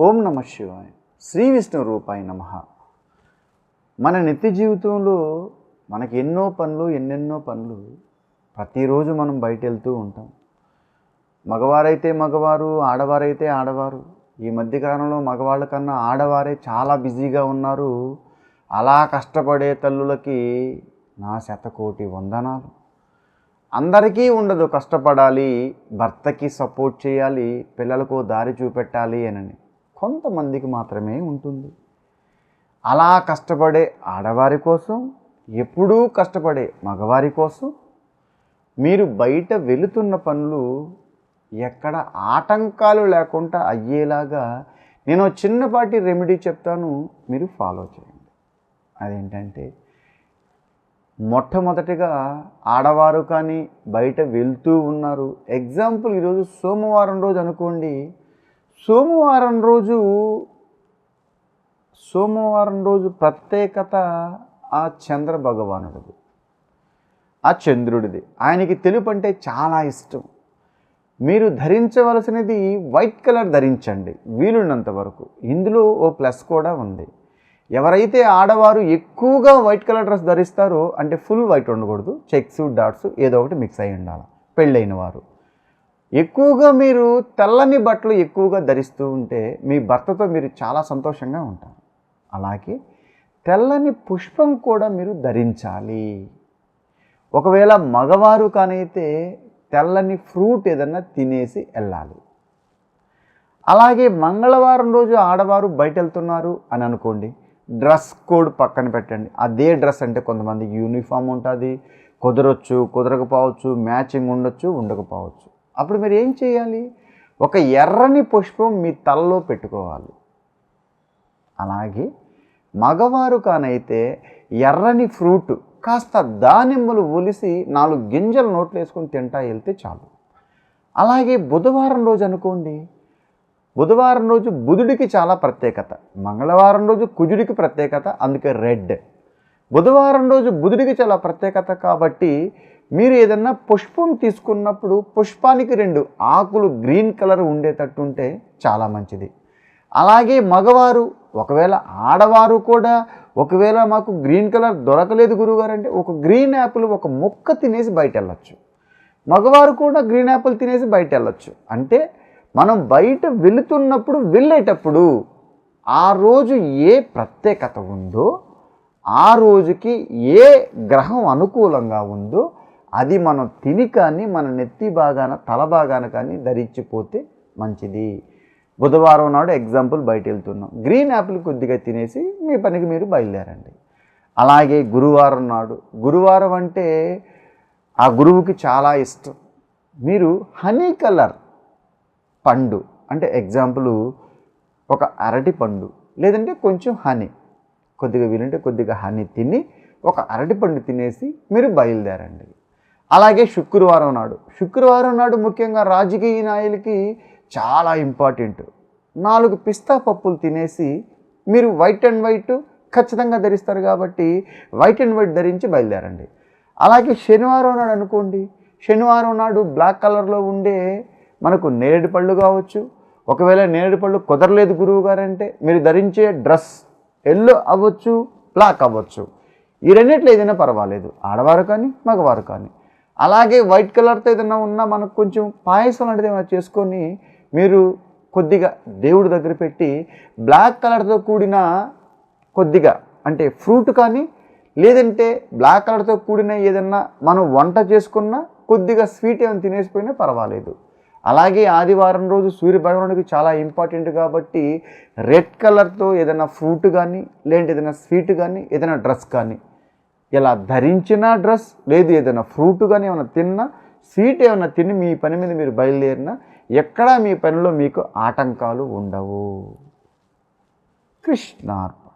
ఓం నమ శివాయ. శ్రీ విష్ణు రూపాయ నమ. మన నిత్య జీవితంలో మనకి ఎన్నో పనులు ఎన్నెన్నో పనులు ప్రతిరోజు మనం బయట వెళ్తూ ఉంటాం. మగవారైతే మగవారు ఆడవారైతే ఆడవారు. ఈ మధ్యకాలంలో మగవాళ్ళ కన్నా ఆడవారే చాలా బిజీగా ఉన్నారు. అలా కష్టపడే తల్లులకి నా శతకోటి వందనాలు. అందరికీ ఉండదు కష్టపడాలి భర్తకి సపోర్ట్ చేయాలి పిల్లలకు దారి చూపెట్టాలి అని. కొంతమందికి మాత్రమే ఉంటుంది. అలా కష్టపడే ఆడవారి కోసం ఎప్పుడూ కష్టపడే మగవారి కోసం మీరు బయట వెళుతున్న పనులు ఎక్కడ ఆటంకాలు లేకుండా అయ్యేలాగా నేను చిన్నపాటి రెమెడీ చెప్తాను మీరు ఫాలో చేయండి. అదేంటంటే మొట్టమొదటిగా ఆడవారు కానీ బయట వెళ్తూ ఉన్నారు. ఎగ్జాంపుల్ ఈరోజు సోమవారం రోజు అనుకోండి సోమవారం రోజు సోమవారం రోజు ప్రత్యేకత ఆ చంద్ర భగవానుడిది. ఆ చంద్రుడిది. ఆయనకి తెలుపు అంటే చాలా ఇష్టం. మీరు ధరించవలసినది వైట్ కలర్ ధరించండి వీలున్నంత వరకు. ఇందులో ఓ ప్లస్ కూడా ఉంది. ఎవరైతే ఆడవారు ఎక్కువగా వైట్ కలర్ డ్రెస్ ధరిస్తారో అంటే ఫుల్ వైట్ ఉండకూడదు చెక్స్ డాట్స్ ఏదో ఒకటి మిక్స్ అయి ఉండాలి. పెళ్ళైన వారు. ఎక్కువగా మీరు తెల్లని బట్టలు ఎక్కువగా ధరిస్తూ ఉంటే మీ భర్తతో మీరు చాలా సంతోషంగా ఉంటారు. అలాగే తెల్లని పుష్పం కూడా మీరు ధరించాలి. ఒకవేళ మగవారు కానైతే తెల్లని ఫ్రూట్ ఏదన్నా తినేసి వెళ్ళాలి. అలాగే మంగళవారం రోజు ఆడవారు బయట వెళ్తున్నారు అని అనుకోండి డ్రెస్ కోడ్ పక్కన పెట్టండి. అదే డ్రెస్ అంటే కొంతమందికి యూనిఫామ్ ఉంటుంది కుదరొచ్చు కుదరకపోవచ్చు మ్యాచింగ్ ఉండొచ్చు ఉండకపోవచ్చు. అప్పుడు మీరు ఏం చేయాలి? ఒక ఎర్రని పుష్పం మీ తలలో పెట్టుకోవాలి. అలాగే మగవారు కానైతే ఎర్రని ఫ్రూట్ కాస్త దానిమ్మలు ఒలిసి నాలుగు గింజలు నోట్లు వేసుకొని తింటా వెళ్తే చాలు. అలాగే బుధవారం రోజు అనుకోండి. బుధవారం రోజు బుధుడికి చాలా ప్రత్యేకత. మంగళవారం రోజు కుజుడికి ప్రత్యేకత అందుకే రెడ్. బుధవారం రోజు బుధుడికి చాలా ప్రత్యేకత కాబట్టి మీరు ఏదన్నా పుష్పం తీసుకున్నప్పుడు పుష్పానికి రెండు ఆకులు గ్రీన్ కలర్ ఉండేటట్టు ఉంటే చాలా మంచిది. అలాగే మగవారు ఒకవేళ ఆడవారు కూడా ఒకవేళ మాకు గ్రీన్ కలర్ దొరకలేదు గురుగారు అంటే ఒక గ్రీన్ యాపిల్ ఒక ముక్క తినేసి బయట వెళ్ళచ్చు మగవారు కూడా గ్రీన్ యాపిల్ తినేసి బయట వెళ్ళచ్చు అంటే మనం బయట వెళుతున్నప్పుడు వెళ్ళేటప్పుడు ఆ రోజు ఏ ప్రత్యేకత ఉందో ఆ రోజుకి ఏ గ్రహం అనుకూలంగా ఉందో అది మనం తిని కానీ మన నెత్తి భాగాన తల భాగాన కానీ ధరించిపోతే మంచిది. బుధవారం నాడు ఎగ్జాంపుల్ బయట వెళ్తున్నాం. గ్రీన్ యాపిల్ కొద్దిగా తినేసి మీ పనికి మీరు బయలుదేరండి. అలాగే గురువారం నాడు. గురువారం అంటే ఆ గురువుకి చాలా ఇష్టం. మీరు హనీ కలర్ పండు అంటే ఎగ్జాంపుల్ ఒక అరటి పండు లేదంటే కొంచెం హనీ కొద్దిగా వీలుంటే కొద్దిగా హనీ తిని ఒక అరటి పండు తినేసి మీరు బయలుదేరండి. అలాగే శుక్రవారం నాడు. శుక్రవారం నాడు ముఖ్యంగా రాజకీయ నాయకులకి చాలా ఇంపార్టెంట్. నాలుగు పిస్తా పప్పులు తినేసి మీరు వైట్ అండ్ వైట్ ఖచ్చితంగా ధరిస్తారు కాబట్టి వైట్ అండ్ వైట్ ధరించి బయలుదేరండి. అలాగే శనివారం నాడు అనుకోండి. శనివారం నాడు బ్లాక్ కలర్లో ఉండే మనకు నేరేడు పళ్ళు కావచ్చు. ఒకవేళ నేరేడు పళ్ళు కుదరలేదు గురువు గారంటే మీరు ధరించే డ్రెస్ ఎల్లో అవ్వచ్చు బ్లాక్ అవ్వచ్చు. ఈ రెండిట్లో ఏదైనా పర్వాలేదు. ఆడవారు కానీ మగవారు కానీ. అలాగే వైట్ కలర్తో ఏదైనా ఉన్నా మనకు కొంచెం పాయసం లాంటిది ఏమైనా చేసుకొని మీరు కొద్దిగా దేవుడి దగ్గర పెట్టి బ్లాక్ కలర్తో కూడిన కొద్దిగా అంటే ఫ్రూట్ కానీ లేదంటే బ్లాక్ కలర్తో కూడిన ఏదన్నా మనం వంట చేసుకున్నా కొద్దిగా స్వీట్ ఏమైనా తినేసిపోయినా పర్వాలేదు. అలాగే ఆదివారం రోజు సూర్య భగవానుడికి చాలా ఇంపార్టెంట్ కాబట్టి రెడ్ కలర్తో ఏదైనా ఫ్రూట్ కానీ లేదంటే ఏదైనా స్వీట్ కానీ ఏదైనా డ్రెస్ కానీ ఇలా ధరించిన డ్రెస్ లేదు ఏదైనా ఫ్రూట్ కానీ ఏమైనా తిన్నా స్వీట్ ఏమైనా తిని మీ పని మీద మీరు బయలుదేరినా ఎక్కడా మీ పనిలో మీకు ఆటంకాలు ఉండవు. కృష్ణార్పణ.